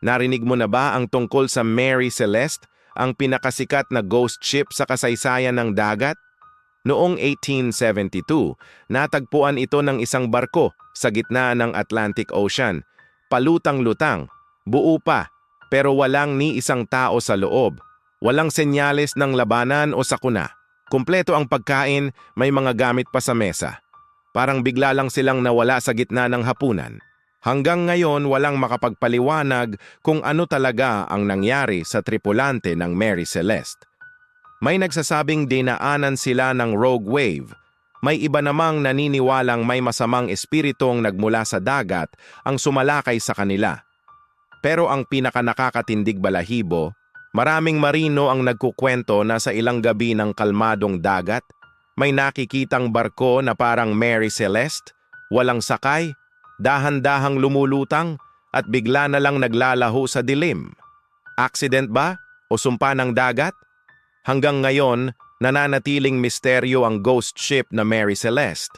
Narinig mo na ba ang tungkol sa Mary Celeste, ang pinakasikat na ghost ship sa kasaysayan ng dagat? Noong 1872, natagpuan ito ng isang barko sa gitna ng Atlantic Ocean. Palutang-lutang, buo pa, pero walang ni isang tao sa loob. Walang senyales ng labanan o sakuna. Kumpleto ang pagkain, may mga gamit pa sa mesa. Parang bigla lang silang nawala sa gitna ng hapunan. Hanggang ngayon walang makapagpaliwanag kung ano talaga ang nangyari sa tripulante ng Mary Celeste. May nagsasabing dinaanan sila ng rogue wave. May iba namang naniniwalang may masamang espiritong nagmula sa dagat ang sumalakay sa kanila. Pero ang pinakanakakatindig balahibo, maraming marino ang nagkukwento na sa ilang gabi ng kalmadong dagat, may nakikitang barko na parang Mary Celeste, walang sakay, dahan-dahang lumulutang at bigla na lang naglalaho sa dilim. Accident ba o sumpa ng dagat? Hanggang ngayon, nananatiling misteryo ang ghost ship na Mary Celeste.